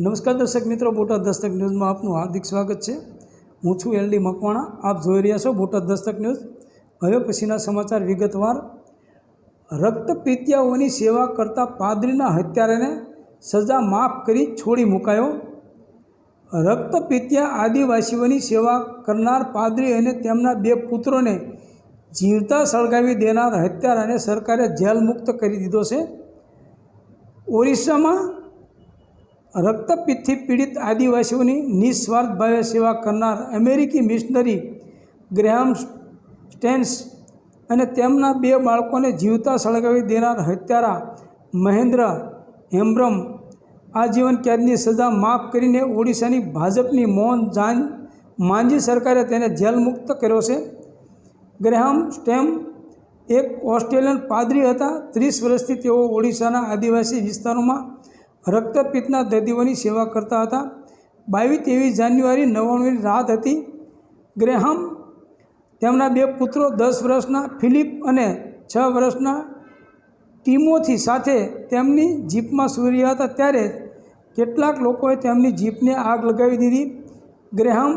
નમસ્કાર દર્શક મિત્રો, બોટાદ દસ્તક ન્યૂઝમાં આપનું હાર્દિક સ્વાગત છે. હું છું એલડી મકવાણા. આપ જોઈ રહ્યા છો બોટાદ દસ્તક ન્યૂઝ. હવે પછીના સમાચાર વિગતવાર. રક્તપિત્યાઓની સેવા કરતા પાદરીના હત્યારાને સજા માફ કરી છોડી મુકાયો. રક્તપિત્યા આદિવાસીઓની સેવા કરનાર પાદરી અને તેમના બે પુત્રોને જીવતા સળગાવી દેનાર હત્યારાને સરકારે જેલ મુક્ત કરી દીધો છે. ઓરિસ્સામાં રક્તપિત્તથી પીડિત આદિવાસીઓની નિસ્વાર્થ ભાવે સેવા કરનાર અમેરિકી મિશનરી ગ્રેહામ સ્ટેન્સ અને તેમના બે બાળકોને જીવતા સળગાવી દેનાર હત્યારા મહેન્દ્ર હેમ્બ્રમ આજીવન કેદની સજા માફ કરીને ઓડિશાની ભાજપની મોહન જાન માંજી સરકારે તેને જેલ મુક્ત કર્યો છે. ગ્રેહામ સ્ટેમ એક ઓસ્ટ્રેલિયન પાદરી હતા. ત્રીસ વર્ષથી તેઓ ઓડિશાના આદિવાસી વિસ્તારોમાં રક્તપિત્તના દર્દીઓની સેવા કરતા હતા. બાવીસ ત્રેવીસ જાન્યુઆરી નવ્વાણુંની રાત હતી. ગ્રેહામ તેમના બે પુત્રો દસ વર્ષના ફિલિપ અને છ વર્ષના ટીમોથી સાથે તેમની જીપમાં સૂઈ રહ્યા હતા. ત્યારે કેટલાક લોકોએ તેમની જીપને આગ લગાવી દીધી. ગ્રેહામ,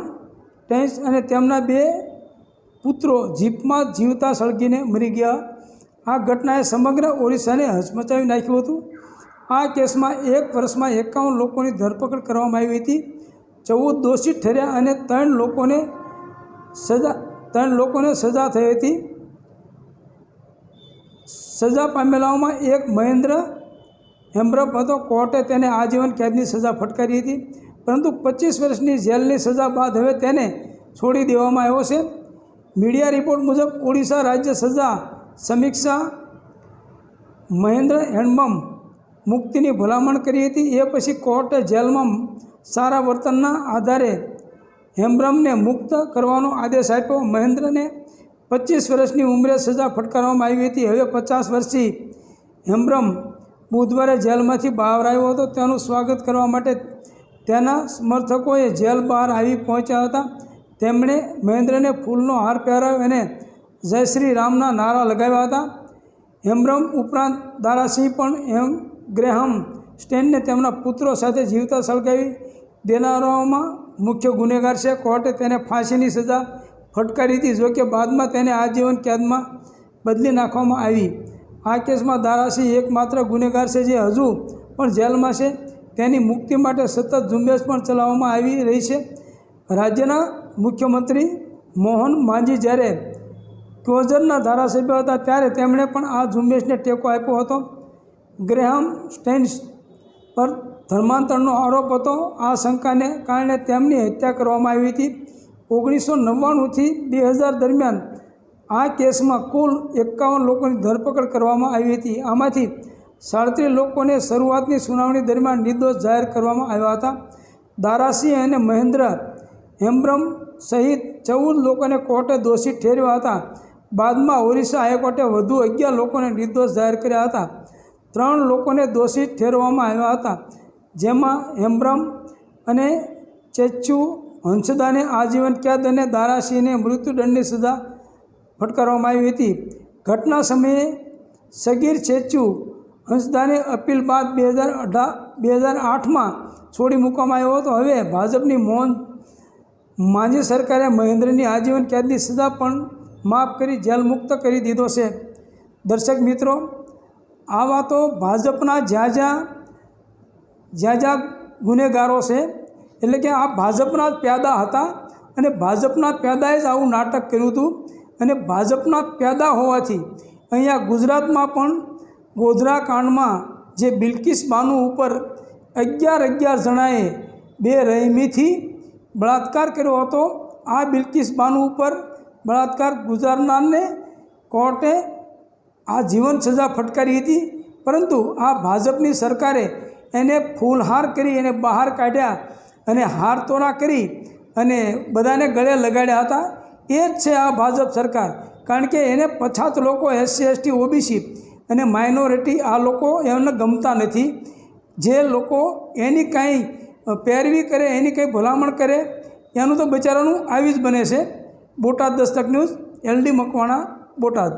ટેન્સ અને તેમના બે પુત્રો જીપમાં જીવતા સળગીને મરી ગયા. આ ઘટનાએ સમગ્ર ઓડિશાને હચમચાવી નાખ્યું હતું. આ કેસમાં એક વર્ષમાં એકાવન લોકોની ધરપકડ કરવામાં આવી હતી. ચૌદ દોષિત ઠર્યા અને ત્રણ લોકોને સજા, ત્રણ લોકોને સજા થઈ હતી. સજા પામેલાઓમાં એક મહેન્દ્ર હેમ્બ્રપ હતો. કોર્ટે તેને આજીવન કેદની સજા ફટકારી હતી. પરંતુ પચીસ વર્ષની જેલની સજા બાદ હવે તેને છોડી દેવામાં આવ્યો છે. મીડિયા રિપોર્ટ મુજબ ઓડિશા રાજ્ય સજા સમીક્ષા મહેન્દ્ર હેન્ડબમ મુક્તિની ભલામણ કરી હતી. એ પછી કોર્ટે જેલમાં સારા વર્તનના આધારે હેમ્બ્રમને મુક્ત કરવાનો આદેશ આપ્યો. મહેન્દ્રને પચીસ વર્ષની ઉંમરે સજા ફટકારવામાં આવી હતી. હવે પચાસ વર્ષથી હેમ્બ્રમ બુધવારે જેલમાંથી બહાર આવ્યો હતો. તેનું સ્વાગત કરવા માટે તેના સમર્થકોએ જેલ બહાર આવી પહોંચ્યા હતા. તેમણે મહેન્દ્રને ફૂલનો હાર પહેરાવ્યો અને જય શ્રી રામના નારા લગાવ્યા હતા. હેમ્બ્રમ ઉપરાંત દારાસિંહ પણ એમ ગ્રેહમ સ્ટેનને તેમના પુત્રો સાથે જીવતા સળગાવી દેનારાઓમાં મુખ્ય ગુનેગાર છે. કોર્ટે તેને ફાંસીની સજા ફટકારી હતી જોકે બાદમાં તેને આજીવન કેદમાં બદલી નાખવામાં આવી. આ કેસમાં દારાસિંહ એકમાત્ર ગુનેગાર છે જે હજુ પણ જેલમાં છે. તેની મુક્તિ માટે સતત ઝુંબેશ પણ ચલાવવામાં આવી રહી છે. રાજ્યના મુખ્યમંત્રી મોહન માંઝી જ્યારે ક્યોઝરના ધારાસભ્ય હતા, ત્યારે તેમણે પણ આ ઝુંબેશને ટેકો આપ્યો હતો. ગ્રેહામ સ્ટેન્સ પર ધર્માંતરનો આરોપ હતો. આ શંકાને કારણે તેમની હત્યા કરવામાં આવી હતી. ઓગણીસો નવ્વાણુંથી બે હજાર દરમિયાન આ કેસમાં કુલ એકાવન લોકોની ધરપકડ કરવામાં આવી હતી. આમાંથી સાડત્રીસ લોકોને શરૂઆતની સુનાવણી દરમિયાન નિર્દોષ જાહેર કરવામાં આવ્યા હતા. દારાસિંહ અને મહેન્દ્ર હેમ્બ્રમ સહિત ચૌદ લોકોને કોર્ટે દોષિત ઠેરવ્યા હતા. બાદમાં ઓરિસ્સા હાઈકોર્ટે વધુ અગિયાર લોકોને નિર્દોષ જાહેર કર્યા હતા. ત્રણ લોકોને દોષિત ઠેરવામાં આવ્યા હતા. જેમાં હેમ્બ્રમ અને ચેચ્ચુ હંસદાને આજીવન કેદ અને દારાસિંહને મૃત્યુદંડની સજા ફટકારવામાં આવી હતી. ઘટના સમયે સગીર ચેચ્ચુ હંસદાને અપીલ બાદ બે હજાર અઢાર બે હજાર આઠમાં છોડી મૂકવામાં આવ્યો હતો. હવે ભાજપની મોહન માંજી સરકારે મહેન્દ્રની આજીવન કેદની સજા પણ માફ કરી જેલ મુક્ત કરી દીધો છે. દર્શક મિત્રો આ વાતો ભાજપના જ્યાં જ્યાં જ્યાં જ્યાં ગુનેગારો છે, એટલે કે આ ભાજપના જ પ્યાદા હતા અને ભાજપના પ્યાદાએ જ આવું નાટક કર્યું હતું. અને ભાજપના પ્યાદા હોવાથી અહીંયા ગુજરાતમાં પણ ગોધરા કાંડમાં જે બિલ્કિસ બાનુ ઉપર અગિયાર અગિયાર જણાએ બે રહીમીથી બળાત્કાર કર્યો હતો, આ બિલ્કિસ બાનુ ઉપર બળાત્કાર ગુજારનારને કોર્ટે આ જીવન સજા ફટકારી હતી, પરંતુ આ ભાજપની સરકારે એને ફૂલહાર કરી, એને બહાર કાઢ્યા અને હાર તોરા કરી અને બધાને ગળે લગાડ્યા હતા. એ જ છે આ ભાજપ સરકાર. કારણ કે એને પછાત લોકો એસસી, એસટી, ઓબીસી અને માઇનોરિટી આ લોકો એમને ગમતા નથી. જે લોકો એની કાંઈ પેરવી કરે, એની કંઈ ભલામણ કરે, એનું તો બિચારાનું આવી જ બને છે. Botad Dastak news, LD Makwana, Botad.